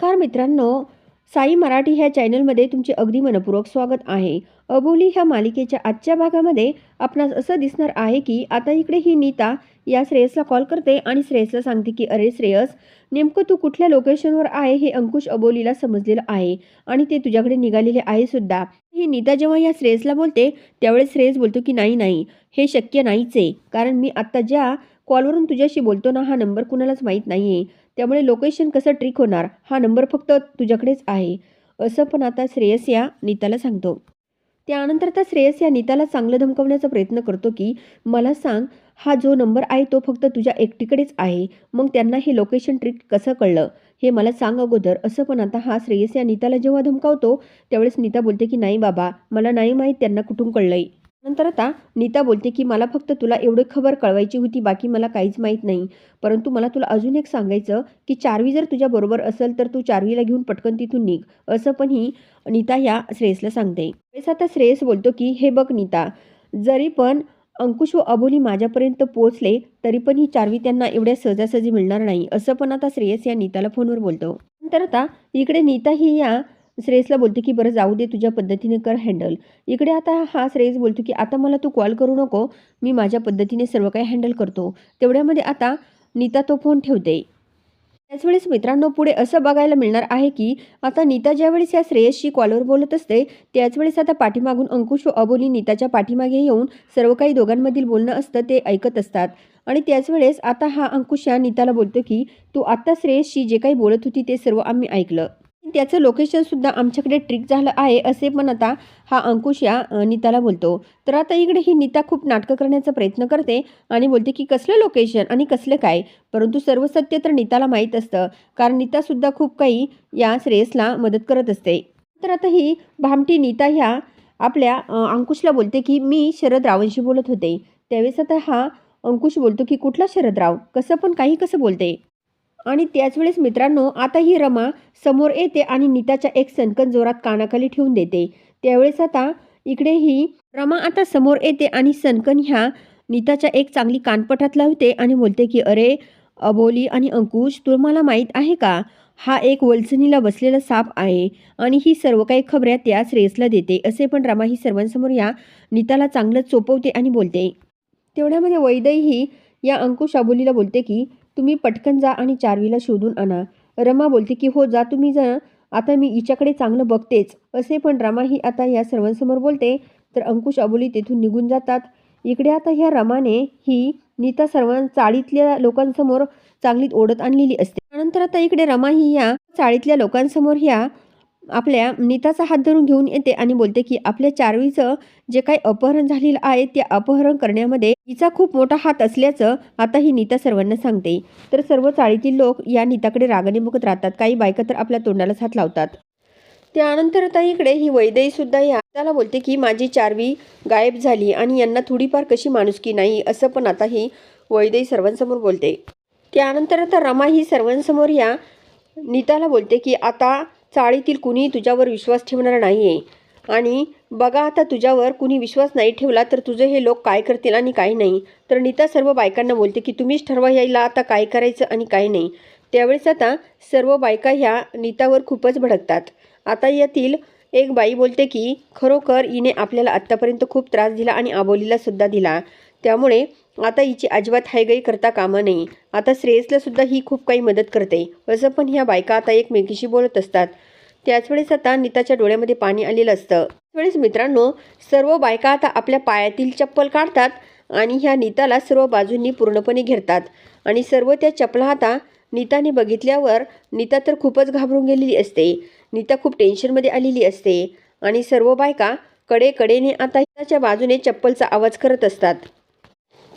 नमस्कार मित्रांनो साई मराठी ह्या चॅनलमध्ये तुमचे अगदी मनपूर्वक स्वागत आहे. अबोली ह्या मालिकेच्या आजच्या भागामध्ये आपणास असं दिसणार आहे की आता इकडे ही नीता या श्रेयसला कॉल करते आणि श्रेयसला सांगते की अरे श्रेयस नेमकं तू कुठल्या लोकेशनवर आहे हे अंकुश अबोलीला समजलेलं आहे आणि ते तुझ्याकडे निघालेले आहे सुद्धा. ही नीता जेव्हा या श्रेयसला बोलते त्यावेळेस श्रेयस बोलतो की नाही नाही हे शक्य नाहीच आहे. कारण मी आत्ता ज्या कॉलवरून तुझ्याशी बोलतो ना हा नंबर कुणालाच माहीत नाही आहे त्यामुळे लोकेशन कसं ट्रिक होणार हा नंबर फक्त तुझ्याकडेच आहे असं पण आता श्रेयस या नीताला सांगतो. त्यानंतर आता श्रेयस या नीताला चांगलं धमकवण्याचा प्रयत्न करतो की मला सांग हा जो नंबर आहे तो फक्त तुझ्या एकटीकडेच आहे मग त्यांना हे लोकेशन ट्रिक कसं कळलं? हे मला सांग अगोदर असं पण आता हा श्रेयस या नीताला जेव्हा धमकावतो त्यावेळेस नीता बोलते की नाही बाबा मला नाही माहीत त्यांना कुठून कळलंय. नंतर आता नीता बोलते की मला फक्त तुला एवढी खबर कळवायची होती बाकी मला काहीच माहीत नाही. परंतु मला तुला अजून एक सांगायचं की चारवी जर तुझ्या बरोबर असेल तर तू चारवीला घेऊन पटकन तिथून निघ. असं पण ही नीता या श्रेयसला सांगते. वेळेस आता श्रेयस बोलतो की हे बघ नीता जरी पण अंकुश व अबोली माझ्यापर्यंत पोहोचले तरी पण ही चारवी त्यांना एवढ्या सहजासहजी मिळणार नाही. असं पण आता श्रेयस या नीताला फोनवर बोलतो. नंतर आता इकडे नीता ही या श्रेयसला बोलते की बरं जाऊ दे तुझ्या पद्धतीने कर हँडल इकडे आता हा श्रेयस बोलतो की आता मला तू कॉल करू नको मी माझ्या पद्धतीने सर्व काही हँडल करतो. तेवढ्यामध्ये आता नीता तो फोन ठेवते. त्याच वेळेस मित्रांनो पुढे असं बघायला मिळणार आहे की आता नीता ज्यावेळेस या श्रेयसशी कॉलवर बोलत असते त्याचवेळेस आता पाठीमागून अंकुश व अबोली नीताच्या पाठीमागे येऊन सर्व काही दोघांमधील बोलणं असतं ते ऐकत असतात. आणि त्याच वेळेस आता हा अंकुश या नीताला बोलतो की तू आत्ता श्रेयसशी जे काही बोलत होती ते सर्व आम्ही ऐकलं. त्याचं लोकेशनसुद्धा आमच्याकडे ट्रिक झालं आहे असे पण आता हा अंकुश या नीताला बोलतो. तर आता इकडे ही नीता खूप नाटकं करण्याचा प्रयत्न करते आणि बोलते की कसलं लोकेशन आणि कसलं काय? परंतु सर्व सत्य तर नीताला माहीत असतं कारण नीतासुद्धा खूप काही या श्रेयसला मदत करत असते. तर आता ही भामटी नीता ह्या आपल्या अंकुशला बोलते की मी शरद रावांशी बोलत होते. त्यावेळेस आता हा अंकुश बोलतो की कुठला शरदराव कसं पण काही कसं बोलते? आणि त्याच वेळेस मित्रांनो आता ही रमा समोर येते आणि नीताच्या एक सनकन जोरात कानाखाली ठेवून देते. त्यावेळेस आता इकडे ही रमा आता समोर येते आणि सनकन ह्या नीताच्या एक चांगली कानपठात लावते आणि बोलते की अरे अबोली आणि अंकुश तुम्हाला माहीत आहे का? हा एक वलसणीला बसलेला साप आहे आणि ही सर्व काही खबऱ्या त्या श्रेयसला देते. असे पण रमा ही सर्वांसमोर या नीताला चांगलं चोपवते आणि बोलते. तेवढ्यामध्ये वैदही या अंकुश अबोलीला बोलते की तुम्ही पटकन जा आणि चारवीला शोधून आणा. रमा बोलते की हो जा तुम्ही जा. आता मी हिच्याकडे चांगलं बघतेच. असे पण रमा ही आता या सर्वांसमोर बोलते. तर अंकुश अबोली तेथून निघून जातात. इकडे आता ह्या रमाने ही नीता सर्वां चाळीतल्या लोकांसमोर चांगलीच ओढत आणलेली असते. त्यानंतर आता इकडे रमा ही या चाळीतल्या लोकांसमोर ह्या आपल्या नीताचा हात धरून घेऊन येते आणि बोलते की आपल्या चारवीचं जे काही अपहरण झालेलं आहे ते अपहरण करण्यामध्ये हिचा खूप मोठा हात असल्याचं आता ही नीता सर्वांना सांगते. तर सर्व चाळीतील लोक या नीताकडे रागाने बघत राहतात. काही बायका तर आपल्या तोंडालाच हात लावतात. त्यानंतर आता इकडे ही वैदई सुद्धा या त्याला बोलते की माझी चारवी गायब झाली आणि यांना थोडीफार कशी माणुसकी नाही? असं पण आता ही वैदई सर्वांसमोर बोलते. त्यानंतर आता रमा ही सर्वांसमोर या नीताला बोलते की आता चाळीतील कुणी तुझ्यावर विश्वास ठेवणार नाही आहे आणि बघा आता तुझ्यावर कुणी विश्वास नाही ठेवला तर तुझे हे लोक काय करतील आणि काय नाही. तर नीता सर्व बायकांना बोलते की तुम्हीच ठरवा यायला आता काय करायचं आणि काय नाही. त्यावेळेस आता सर्व बायका ह्या नीतावर खूपच भडकतात. आता यातील एक बाई बोलते की खरोखर हिने आपल्याला आत्तापर्यंत खूप त्रास दिला आणि आबोलीला सुद्धा दिला. त्यामुळे आता हिची अजिबात हायगाई करता कामा नाही. आता श्रेयसला सुद्धा ही खूप काही मदत करते. असं पण ह्या बायका आता एकमेकीशी बोलत असतात. त्याच वेळेस आता नीताच्या डोळ्यामध्ये पाणी आलेलं असतं. त्यावेळेस मित्रांनो सर्व बायका आता आपल्या पायातील चप्पल काढतात आणि ह्या नीताला सर्व बाजूंनी पूर्णपणे घेरतात. आणि सर्व त्या चपला आता नीताने बघितल्यावर नीता तर खूपच घाबरून गेलेली असते. नीता खूप टेन्शनमध्ये आलेली असते. आणि सर्व बायका कडे कडेने आता हिताच्या बाजूने चप्पलचा आवाज करत असतात.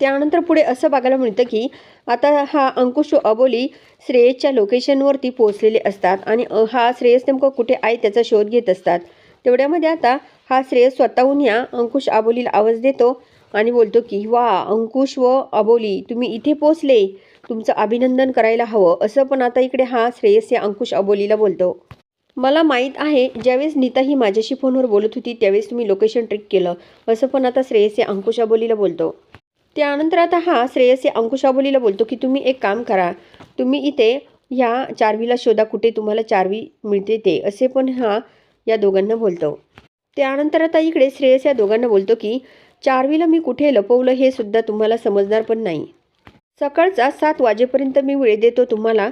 त्यानंतर पुढे असं बघायला मिळतं की आता हा अंकुश अबोली श्रेयसच्या लोकेशनवरती पोहोचलेले असतात आणि हा श्रेयस नेमकं कुठे आहे त्याचा शोध घेत असतात. तेवढ्यामध्ये आता हा श्रेयस स्वतःहून या अंकुश अबोलीला आवाज देतो आणि बोलतो की वा अंकुश व अबोली तुम्ही इथे पोचले तुमचं अभिनंदन करायला हवं. असं पण आता इकडे हा श्रेयस या अंकुश अबोलीला बोलतो. मला माहीत आहे ज्यावेळेस नीता ही माझ्याशी फोनवर बोलत होती त्यावेळेस तुम्ही लोकेशन ट्रिक केलं. असं पण आता श्रेयस या अंकुश अबोलीला बोलतो. त्यानंतर आता हा श्रेयसी अंकुशाबोलीला बोलतो की तुम्ही एक काम करा. तुम्ही इथे ह्या चारवीला शोधा कुठे तुम्हाला चारवी मिळते ते. असे पण हा या दोघांना बोलतो. त्यानंतर आता इकडे श्रेयस या दोघांना बोलतो की चारवीला मी कुठे लपवलं हे सुद्धा तुम्हाला समजणार पण नाही. सकाळचा सात वाजेपर्यंत मी वेळ देतो तुम्हाला.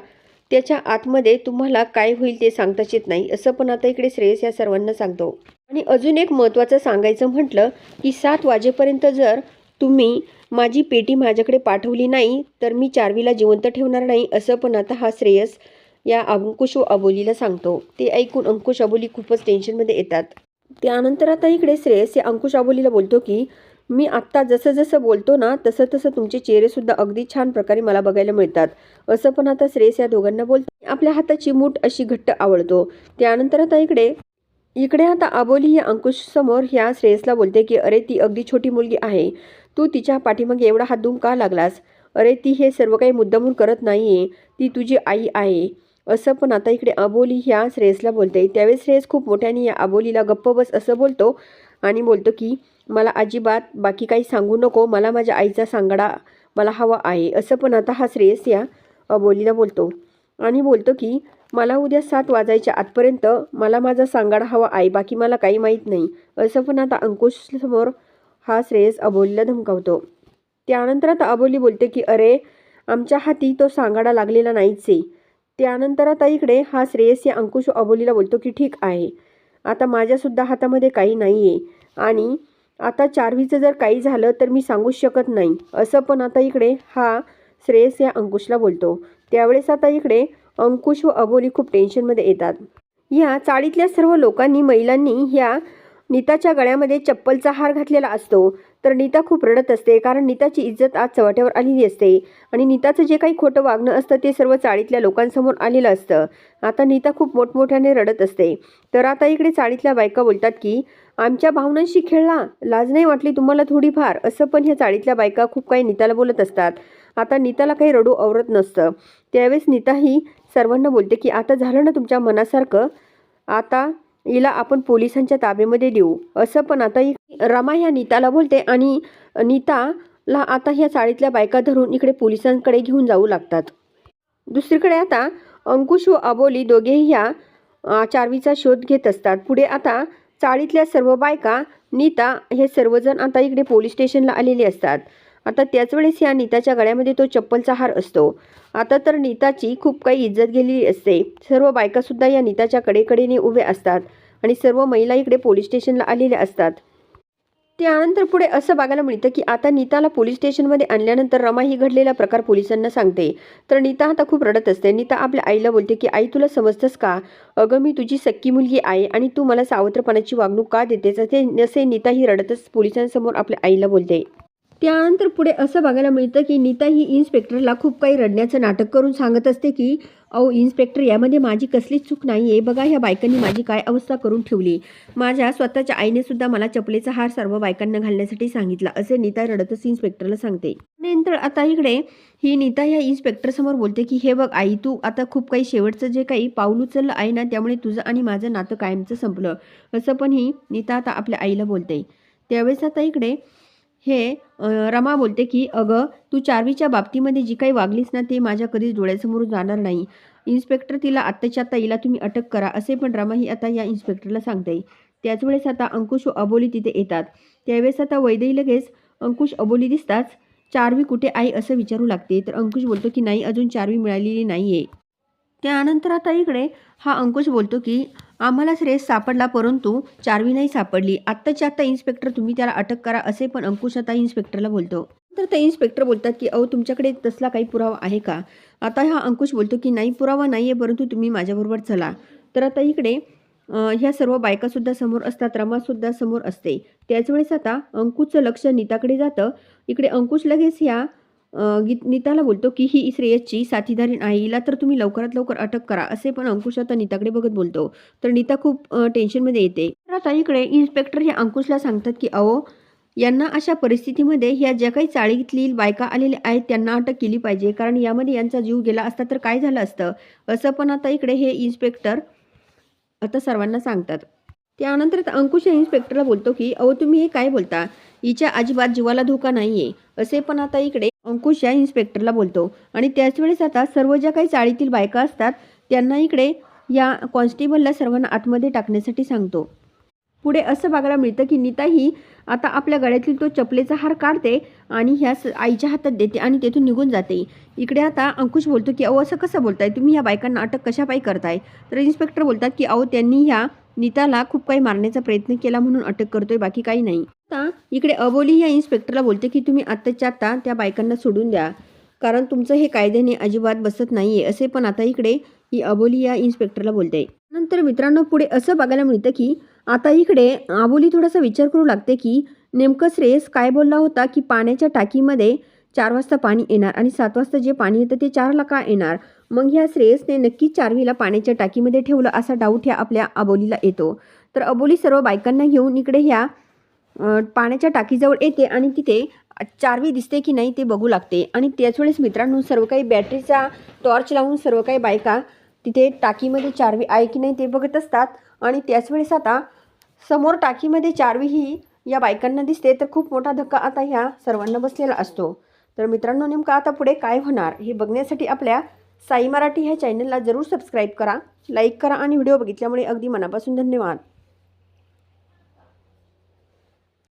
त्याच्या आतमध्ये तुम्हाला काय होईल ते सांगताच येत नाही. असं पण आता इकडे श्रेयस या सर्वांना सांगतो. आणि अजून एक महत्त्वाचं सांगायचं म्हटलं की सात वाजेपर्यंत जर तुम्ही माझी पेटी माझ्याकडे पाठवली नाही तर मी चारवीला जिवंत ठेवणार नाही असं पण आता हा श्रेयस या अंकुश व अबोलीला सांगतो. ते ऐकून अंकुश अबोली खूपच टेन्शनमध्ये येतात. त्यानंतर आता इकडे श्रेयस या अंकुश अबोलीला बोलतो की मी आत्ता जसं जसं बोलतो ना तसं तसं तुमचे चेहरेसुद्धा अगदी छान प्रकारे मला बघायला मिळतात. असं पण आता श्रेयस या दोघांना बोलतो. आपल्या हाताची मूठ अशी घट्ट आवडतो त्यानंतर आता इकडे इकडे आता अबोली या अंकुश समोर ह्या श्रेयसला बोलते की अरे ती अगदी छोटी मुलगी आहे. तू तिच्या पाठीमागे एवढा हात धुवून का लागलास? अरे ती हे सर्व काही मुद्दामून करत नाही आहे ती तुझी आई आहे. असं पण आता इकडे अबोली ह्या श्रेयसला बोलते. त्यावेळेस श्रेयस खूप मोठ्याने या अबोलीला गप्प बस असं बोलतो आणि बोलतो की मला अजिबात बाकी काही सांगू नको. मला माझ्या आईचा सांगाडा मला हवा आहे. असं पण आता हा श्रेयस या अबोलीला बोलतो. आणि बोलतो की मला उद्या सात वाजायच्या आतपर्यंत मला माझा सांगाडा हवा आहे. बाकी मला काही माहीत नाही. असं पण आता अंकुश समोर हा श्रेयस अबोलीला धमकावतो. त्यानंतर आता अबोली बोलते की अरे आमच्या हाती तो सांगाडा लागलेला नाहीच आहे त्यानंतर आता इकडे हा श्रेयस या अंकुश अबोलीला बोलतो की ठीक आहे. आता माझ्यासुद्धा हातामध्ये काही नाही आहे आणि आता चारवीचं जर काही झालं तर मी सांगूच शकत नाही. असं पण आता इकडे हा श्रेयस या अंकुशला बोलतो. त्यावेळेस आता इकडे अंकुश व अबोली खूप टेन्शनमध्ये येतात. या चाळीतल्या सर्व लोकांनी महिलांनी ह्या नीताच्या गळ्यामध्ये चप्पलचा हार घातलेला असतो. तर नीता खूप रडत असते कारण नीताची इज्जत आज चव्हाट्यावर आलेली असते आणि नीताचं जे काही खोटं वागणं असतं ते सर्व चाळीतल्या लोकांसमोर आलेलं असतं. आता नीता खूप मोठमोठ्याने रडत असते. तर आता इकडे चाळीतल्या बायका बोलतात की आमच्या भावनांशी खेळला. लाज नाही वाटली तुम्हाला थोडीफार. असं पण ह्या चाळीतल्या बायका खूप काही नीताला बोलत असतात. आता नीताला काही रडू आवरत नसतं. त्यावेळेस नीता ही सर्वांना बोलते की आता झालं ना तुमच्या मनासारखं? आता हिला आपण पोलिसांच्या ताब्यामध्ये देऊ. असं पण आता रमा ह्या नीताला बोलते आणि नीताला आता ह्या चाळीतल्या बायका धरून इकडे पोलिसांकडे घेऊन जाऊ लागतात. दुसरीकडे आता अंकुश व अबोली दोघेही ह्या चारवीचा शोध घेत असतात. पुढे आता चाळीतल्या सर्व बायका नीता हे सर्वजण आता इकडे पोलीस स्टेशनला आलेले असतात. आता त्याच वेळेस या नीताच्या गळ्यामध्ये तो चप्पलचा हार असतो. आता तर नीताची खूप काही इज्जत गेलेली असते. सर्व बायकासुद्धा या नीताच्या कडेकडेने उभे असतात आणि सर्व महिला इकडे पोलीस स्टेशनला आलेल्या असतात. त्यानंतर पुढे असं बघायला मिळतं की आता नीताला पोलीस स्टेशनमध्ये आणल्यानंतर रमा ही घडलेला प्रकार पोलिसांना सांगते. तर नीता आता खूप रडत असते. नीता आपल्या आईला बोलते की आई तुला समजतंस का? अगं मी तुझी सक्की मुलगी आहे आणि तू मला सावत्रपणाची वागणूक का देतेस? असे नसे नीता ही रडतच पोलिसांसमोर आपल्या आईला बोलते. त्यानंतर पुढे असं बघायला मिळतं की नीता ही इन्स्पेक्टरला खूप काही रडण्याचं नाटक करून सांगत असते की अहो इन्स्पेक्टर यामध्ये माझी कसलीच चूक नाही आहे बघा ह्या बायकांनी माझी काय अवस्था करून ठेवली. माझ्या स्वतःच्या आईने सुद्धा मला चपलेचा हार सर्व बायकांना घालण्यासाठी सांगितला. असे नीता रडतच इन्स्पेक्टरला सांगते. नंतर आता इकडे ही नीता ह्या इन्स्पेक्टरसमोर बोलते की हे बघ आई तू आता खूप काही शेवटचं जे काही पाऊल उचललं आहे ना त्यामुळे तुझं आणि माझं नातं कायमचं संपलं. असं पण ही नीता आता आपल्या आईला बोलते. त्यावेळेस आता इकडे हे रमा बोलते की अगं तू चारवीच्या बाबतीमध्ये जी काही वागलीस ना ते माझ्या कधीच डोळ्यासमोरून जाणार नाही. इन्स्पेक्टर तिला आत्ताच्या आत्ता हिला तुम्ही अटक करा असे पण रमा ही आता या इन्स्पेक्टरला सांगते. त्याच वेळेस आता अंकुश व अबोली तिथे येतात. त्यावेळेस आता वैदही लगेच अंकुश अबोली दिसताच चारवी कुठे आहे असं विचारू लागते. तर अंकुश बोलतो की नाही अजून चारवी मिळालेली नाही आहे त्यानंतर आता इकडे हा अंकुश बोलतो की आम्हाला श्रेयस सापडला परंतु चारवी नाही सापडली. आत्ताच्या आत्ता इन्स्पेक्टर तुम्ही त्याला अटक करा असे पण अंकुश आता इन्स्पेक्टरला बोलतो. तर ते इन्स्पेक्टर बोलतात की अहो तुमच्याकडे तसला काही पुरावा आहे का? आता हा अंकुश बोलतो की नाही पुरावा नाही आहे परंतु तुम्ही माझ्याबरोबर चला. तर आता इकडे ह्या सर्व बायकासुद्धा समोर असतात रमासुद्धा समोर असते. त्याच वेळेस आता अंकुशचं लक्ष नीताकडे जातं. इकडे अंकुश लगेच ह्या गीत नीताला बोलतो की ही श्रेयसची साथीदारी आहे हिला तर तुम्ही लवकरात लवकर अटक करा असे पण अंकुश आता नीताकडे बघत बोलतो. तर नीता खूप टेन्शनमध्ये येते. तर आता इकडे इन्स्पेक्टर हे अंकुशला सांगतात की अहो यांना अशा परिस्थितीमध्ये ह्या ज्या काही चाळीतली बायका आलेल्या आहेत त्यांना अटक केली पाहिजे. कारण यामध्ये यांचा जीव गेला असता तर काय झालं असतं? असं पण आता इकडे हे इन्स्पेक्टर आता सर्वांना सांगतात. त्यानंतर अंकुश या इन्स्पेक्टरला बोलतो की अहो तुम्ही हे काय बोलता? हिच्या अजिबात जीवाला धोका नाही आहे असे पण आता इकडे अंकुश या इन्स्पेक्टरला बोलतो. आणि त्याच वेळेस आता सर्व ज्या काही चाळीतील बायका असतात त्यांना इकडे या कॉन्स्टेबलला सर्वांना आतमध्ये टाकण्यासाठी सांगतो. पुढे असं बघायला मिळतं की नीता ही आता आपल्या गळ्यातील तो चपलेचा हार काढते आणि ह्या स- आईच्या हातात देते आणि तेथून निघून जाते. इकडे आता अंकुश बोलतो की अहो असं कसं बोलताय? तुम्ही ह्या बायकांना अटक कशापायी करताय? तर इन्स्पेक्टर बोलतात की अहो त्यांनी ह्या नीताला खूप काही मारण्याचा प्रयत्न केला म्हणून अटक करतोय बाकी काही नाही. आता इकडे अबोली या इन्स्पेक्टरला बोलते की तुम्ही आत्ताच्या आत्ता त्या बायकांना सोडून द्या. कारण तुमचं हे कायद्याने अजिबात बसत नाही आहे असे पण आता इकडे ही अबोली या इन्स्पेक्टरला बोलते. नंतर मित्रांनो पुढे असं बघायला मिळतं की आता इकडे अबोली थोडासा विचार करू लागते की नेमकं श्रेयस काय बोलला होता की पाण्याच्या टाकीमध्ये चार वाजता पाणी येणार आणि सात वाजता जे पाणी येतं ते चारला का येणार? मग ह्या श्रेयसने नक्की चारवीला पाण्याच्या टाकीमध्ये ठेवलं असा डाऊट ह्या आपल्या अबोलीला येतो. तर अबोली सर्व बायकांना घेऊन इकडे ह्या पाण्याच्या टाकीजवळ येते आणि तिथे चारवी दिसते की नाही ते बघू लागते. आणि त्याच वेळेस मित्रांनो सर्व काही बॅटरीचा टॉर्च लावून सर्व काही बायका तिथे टाकीमध्ये चारवी आहे की नाही ते बघत असतात. आणि त्याच वेळेस आता समोर टाकीमध्ये चारवी ही या बायकांना दिसते. तर खूप मोठा धक्का आता ह्या सर्वांना बसलेला असतो. तर मित्रांनो नेमकं आता पुढे काय होणार हे बघण्यासाठी आपल्या साई मराठी ह्या चॅनलला जरूर सबस्क्राईब करा लाईक करा आणि व्हिडिओ बघितल्यामुळे अगदी मनापासून धन्यवाद.